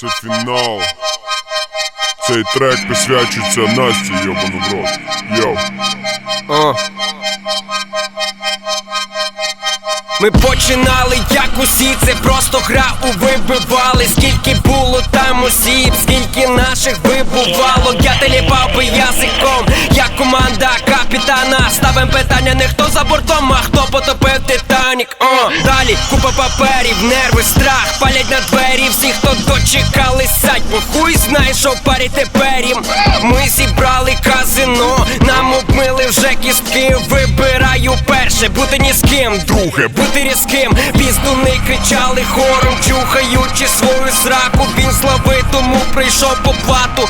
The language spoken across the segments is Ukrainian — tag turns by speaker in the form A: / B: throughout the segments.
A: Це фінал. Цей трек присвячується Насті, йобану в рот. Йоу.
B: О. Ми починали, як усі, це просто гра у вибивали. Скільки було там осіб, скільки наших вибувало. Я теліпав би язиком, як команда капітана. Ставим питання, не хто за бортом, а хто потопив Титанік. О, далі купа паперів, нерви, страх, палять на двері. Всі, хто дочекали, сядь, бо хуй знає, що парі тепер їм. Ми зібрали казино, перше, бути ні з ким, друге, бути різким. Піздуни кричали хором, чухаючи свою сраку. Він слави, тому прийшов по плату.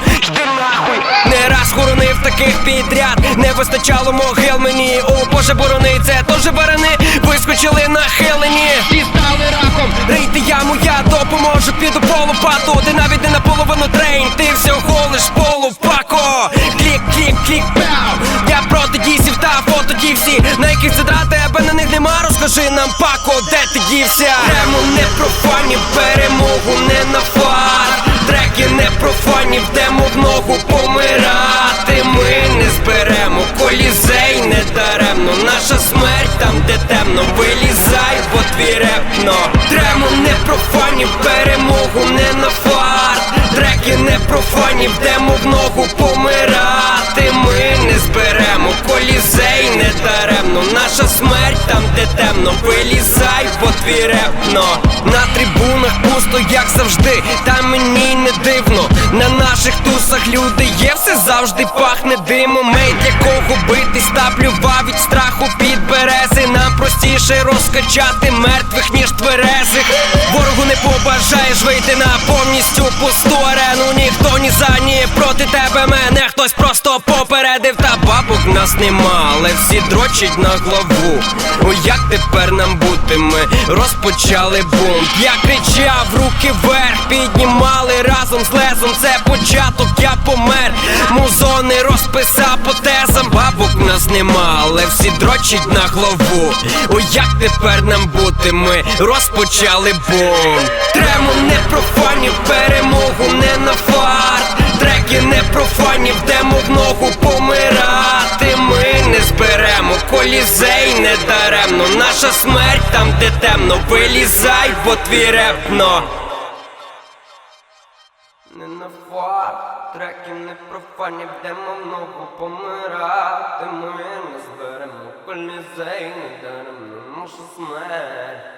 B: Не раз хоронив таких підряд. Не вистачало могил мені. О, Боже, борони, це теж барани. Вискочили нахилені і стали раком. Рийти яму, я допоможу, піду по лопату. Ти навіть не наполовину трейн, ти всього лиш полупако. Клік, клік, клік, пау. Я проти дісів та фотодівсі. На яких це тебе на них нема, розкажи нам пако, де ти дівся? Рему не про фанів, перемогу не на фар. Треки не про фанів, йдемо в ногу помирати. Ми не зберемо колізей не даремно. Наша смерть там, де темно, вилізай, бо твій репно. Трему не про фанів, перемогу не на фар. Треки не про фанів, йдемо в ногу де темно, вилізай, бо твій. На трибунах пусто, як завжди, та мені не дивно. На наших тусах люди є, все завжди пахне димом. Мей для кого битись та плював від страху під берези. Нам простіше розкачати мертвих, ніж тверезих. Ворогу не побажаєш вийти на повністю пусту арену. Ніхто ні за ні проти тебе мене. Хтось просто попередив, та бабок нас нема, але всі дрочать на главу. О, як тепер нам бути? Ми розпочали бунт. Я кричав, руки вверх, піднімали разом з лезом. Це початок, я помер. Музони розписав нас нема, але всі дрочать на главу. О, як тепер нам бути? Ми розпочали бунт. Трему не про фанів, перемогу не на фарт. Треки не про фанів, йдемо в ногу помирати. Ми не зберемо колізей не даремно. Наша смерть там, де темно, вилізай, бо твій репно. Не на фар, треки не профані, вдемо в ногу помирати. Ми не зберемо колізей не даремно. нашу смерть.